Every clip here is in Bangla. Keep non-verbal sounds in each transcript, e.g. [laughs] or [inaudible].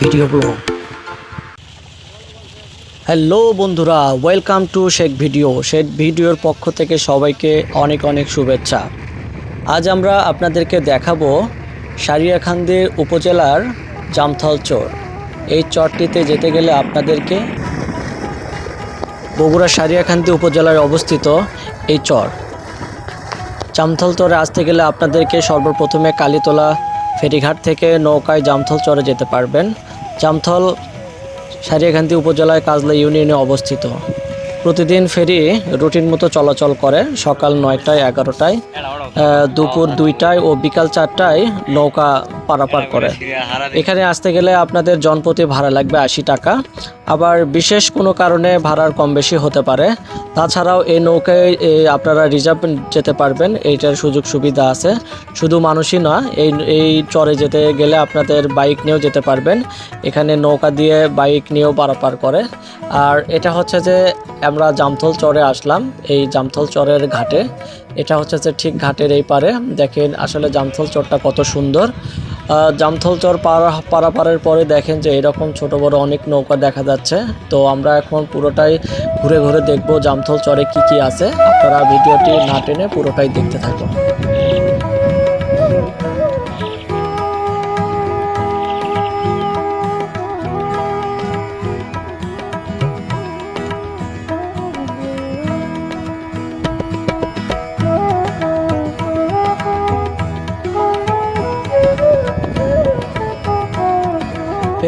ভিডিও ব্লগ হ্যালো বন্ধুরা welcome to Sheikh video Sheikh ভিডিওর পক্ষ থেকে সবাইকে অনেক অনেক শুভেচ্ছা। আজ আমরা আপনাদেরকে দেখাবো সারিয়াখান্দি উপজেলার জামথল চর। এই চরটিতে যেতে গেলে আপনাদেরকে বগুড়া সারিয়াখান্দি উপজেলায় অবস্থিত এই চর। জামথল চরে আসতে গেলে আপনাদেরকে সর্বপ্রথমে কালীতলা ফেরিঘাট থেকে নৌকায় জামথল চরে যেতে পারবেন। জামথল সারিয়াখান্তি উপজেলায় কাজলা ইউনিয়নে অবস্থিত। প্রতিদিন ফেরি রুটিন মতো চলাচল করে সকাল নয়টায়, এগারোটায় দুপুর দুইটায় ও বিকাল চারটায় নৌকা পারাপার করে। এখানে আসতে গেলে আপনাদের জনপ্রতি ভাড়া লাগবে আশি টাকা। আবার বিশেষ কোনো কারণে ভাড়ার কম বেশি হতে পারে। তাছাড়াও এই নৌকায় আপনারা রিজার্ভ যেতে পারবেন, এইটার সুযোগ সুবিধা আছে। শুধু মানুষই না এই এই চরে যেতে গেলে আপনাদের বাইক নিয়েও যেতে পারবেন। এখানে নৌকা দিয়ে বাইক নিয়েও পারাপার করে। আর এটা হচ্ছে যে আমরা জামথল চরে আসলাম, এই জামথল চরের ঘাটে। এটা হচ্ছে যে ঠিক ঘাটের এই পারে। দেখেন আসলে জামথল চরটা কত সুন্দর। জামথল চর পাড়া পারাপারের পরে দেখেন যে এরকম ছোট বড় অনেক নৌকা দেখা যাচ্ছে। তো আমরা এখন পুরোটাই ঘুরে ঘুরে দেখব জামথল চরে কি কি আছে। আপনারা ভিডিওটি না টেনে পুরোটাই দেখতে থাকুন।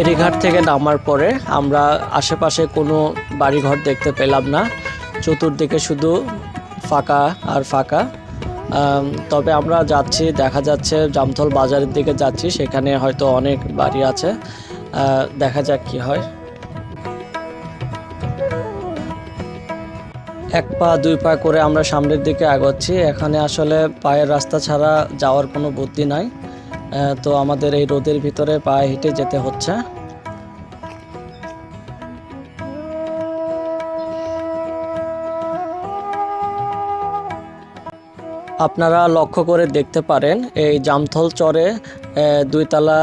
ফেরিঘাট থেকে নামার পরে আমরা আশেপাশে কোনো বাড়িঘর দেখতে পেলাম না। চতুর্দিকে শুধু ফাঁকা আর ফাঁকা। তবে আমরা যাচ্ছি, দেখা যাচ্ছে, জামথল বাজারের দিকে যাচ্ছি, সেখানে হয়তো অনেক বাড়ি আছে। দেখা যাক কি হয়। এক পা, দুই পা করে আমরা সামনের দিকে আগাচ্ছি এখানে আসলে পায়ের রাস্তা ছাড়া যাওয়ার কোনো বুদ্ধি নাই। তো আমাদের এই রোদের ভিতরে পায়ে হেঁটে যেতে হচ্ছে। আপনারা লক্ষ্য করে দেখতে পারেন, এই জামথল চরে দুইতলা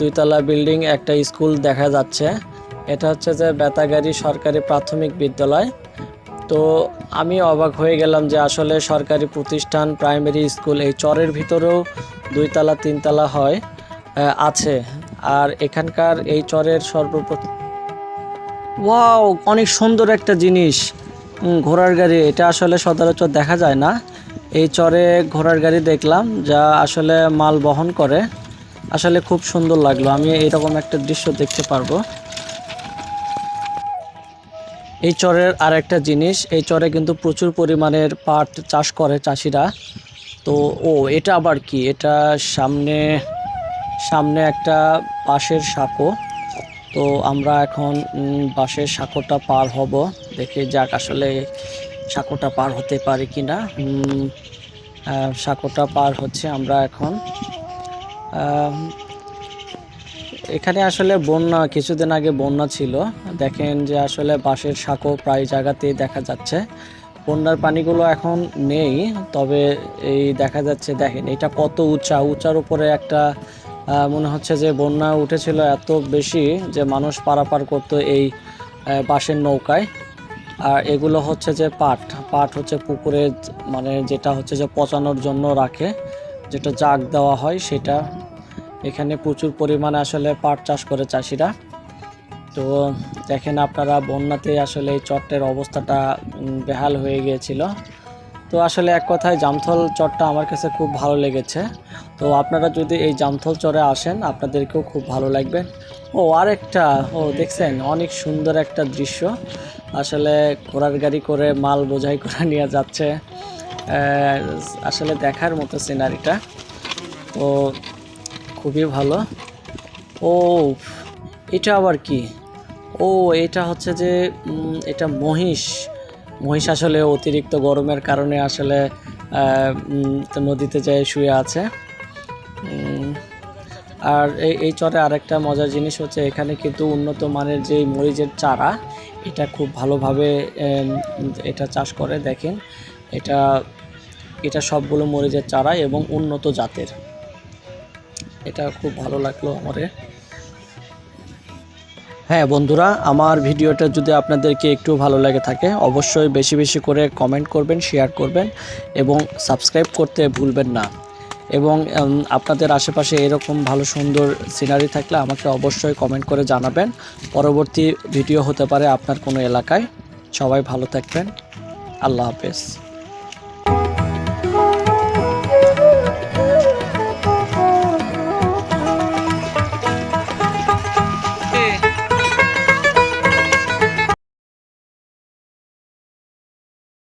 দুইতলা বিল্ডিং, একটা স্কুল দেখা যাচ্ছে। এটা হচ্ছে যে বেতাগাড়ি সরকারি প্রাথমিক বিদ্যালয়। তো আমি অবাক হয়ে গেলাম যে আসলে সরকারি প্রতিষ্ঠান, প্রাইমারি স্কুল এই চরের ভিতরেও দুইতলা, তিনতলা হয় আছে। আর এখানকার এই চরের সর্বপ্রথম ওয়াও, অনেক সুন্দর একটা জিনিস। ঘোড়ার গাড়ি। এটা আসলে সচরাচর দেখা যায় না। এই চরে ঘোড়ার গাড়ি দেখলাম, যা আসলে মাল বহন করে। আসলে খুব সুন্দর লাগল। আমি এরকম একটা দৃশ্য দেখতে পারব। এই চরের আর একটা জিনিস, এই চরে কিন্তু প্রচুর পরিমাণের পাট চাষ করে চাষিরা। তো, ও, এটা আবার কি? এটা সামনে সামনে একটা বাঁশের সাঁকো। তো আমরা এখন বাঁশের সাঁকোটা পার হব। দেখে যাক আসলে সাঁকোটা পার হতে পারি কি না সাঁকোটা পার হচ্ছে আমরা এখন। এখানে আসলে বন্যা, কিছুদিন আগে বন্যা ছিল। দেখেন যে আসলে বাঁশের সাঁকো প্রায় জায়গাতেই দেখা যাচ্ছে। বন্যার পানিগুলো এখন নেই, তবে এই দেখা যাচ্ছে, দেখেন এটা কত উঁচা, উঁচার উপরে একটা মনে হচ্ছে যে বন্যা উঠেছিল এত বেশি যে মানুষ পারাপার করতো এই বাঁশের নৌকায়। আর এগুলো হচ্ছে যে পাট পাট হচ্ছে পুকুরে মানে যেটা হচ্ছে যে পচানোর জন্য রাখে, যেটা জাগ দেওয়া হয় সেটা। এখানে প্রচুর পরিমাণে আসলে পাট চাষ করে চাষিরা। তো দেখেন আপনারা বন্যাতে আসলে এই চট্টের অবস্থাটা বেহাল হয়ে গিয়েছিল। তো আসলে এক কথায় জামথল চরটা আমার কাছে খুব ভালো লেগেছে। তো আপনারা যদি এই জামথল চরে আসেন, আপনাদেরকেও খুব ভালো লাগবে। ও আর একটা ও, দেখছেন, অনেক সুন্দর একটা দৃশ্য। আসলে ঘোড়ার গাড়ি করে মাল বোঝাই করে [laughs] নিয়ে যাচ্ছে। আসলে দেখার মতো সিনারিটা তো খুবই ভালো। ও এটা আবার কি? ও, এটা হচ্ছে যে এটা মহিষ। মহিষ আসলে অতিরিক্ত গরমের কারণে আসলে নদীতে যায় শুয়ে আছে। আর এই এই চরে আরেকটা মজার জিনিস হচ্ছে, এখানে কিন্তু উন্নত মানের যে মরিচের চারা, এটা খুব ভালোভাবে এটা চাষ করে, দেখেন। এটা এটা সবগুলো মরিচের চারা এবং উন্নত জাতের। এটা খুব ভালো লাগল আমারে। হ্যাঁ বন্ধুরা, আমার ভিডিওটা যদি আপনাদেরকে একটু ভালো লাগে থাকে, অবশ্যই বেশি বেশি করে কমেন্ট করবেন শেয়ার করবেন এবং সাবস্ক্রাইব করতে ভুলবেন না। এবং আপনাদের আশেপাশে এরকম ভালো সুন্দর সিনারি থাকলে আমাকে অবশ্যই কমেন্ট করে জানাবেন। পরবর্তী ভিডিও হতে পারে আপনার কোনো এলাকায়। সবাই ভালো থাকবেন। আল্লাহ হাফেজ।